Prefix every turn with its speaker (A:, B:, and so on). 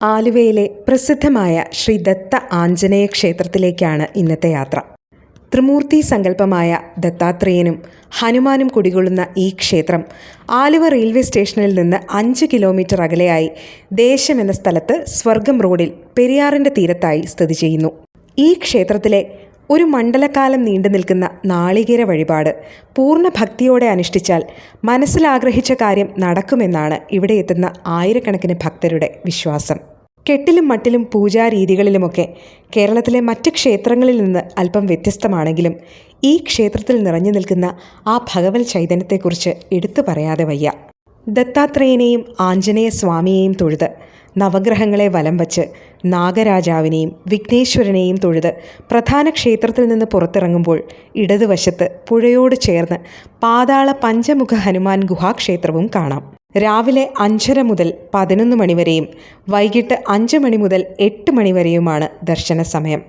A: ആലുവയിലെ പ്രസിദ്ധമായ ശ്രീ ദത്ത ആഞ്ജനേയ ക്ഷേത്രത്തിലേക്കാണ് ഇന്നത്തെ യാത്ര. ത്രിമൂർത്തി സങ്കല്പമായ ദത്താത്രേയനും ഹനുമാനും കുടികൊള്ളുന്ന ഈ ക്ഷേത്രം ആലുവ റെയിൽവേ സ്റ്റേഷനിൽ നിന്ന് അഞ്ച് കിലോമീറ്റർ അകലെയായി ദേശം എന്ന സ്ഥലത്ത് സ്വർഗം റോഡിൽ പെരിയാറിന്റെ തീരത്തായി സ്ഥിതി ചെയ്യുന്നു. ഈ ക്ഷേത്രത്തിലെ ഒരു മണ്ഡലകാലം നീണ്ടു നിൽക്കുന്ന നാളികേര വഴിപാട് പൂർണ ഭക്തിയോടെ അനുഷ്ഠിച്ചാൽ മനസ്സിലാഗ്രഹിച്ച കാര്യം നടക്കുമെന്നാണ് ഇവിടെ എത്തുന്ന ആയിരക്കണക്കിന് ഭക്തരുടെ വിശ്വാസം. കെട്ടിലും മട്ടിലും പൂജാരീതികളിലുമൊക്കെ കേരളത്തിലെ മറ്റ് ക്ഷേത്രങ്ങളിൽ നിന്ന് അല്പം വ്യത്യസ്തമാണെങ്കിലും ഈ ക്ഷേത്രത്തിൽ നിറഞ്ഞു നിൽക്കുന്ന ആ ഭഗവത് ചൈതന്യത്തെക്കുറിച്ച് എടുത്തു പറയാതെ വയ്യ. ദത്താത്രേയനെയും ആഞ്ജനേയ സ്വാമിയെയും തൊഴുത് നവഗ്രഹങ്ങളെ വലം വച്ച് നാഗരാജാവിനെയും വിഘ്നേശ്വരനെയും തൊഴുത് പ്രധാന ക്ഷേത്രത്തിൽ നിന്ന് പുറത്തിറങ്ങുമ്പോൾ ഇടതുവശത്ത് പുഴയോട് ചേർന്ന് പാതാള പഞ്ചമുഖ ഹനുമാൻ ഗുഹാക്ഷേത്രവും കാണാം. രാവിലെ അഞ്ചര മുതൽ പതിനൊന്ന് മണിവരെയും വൈകിട്ട് അഞ്ച് മണി മുതൽ എട്ട് മണിവരെയുമാണ് ദർശന സമയം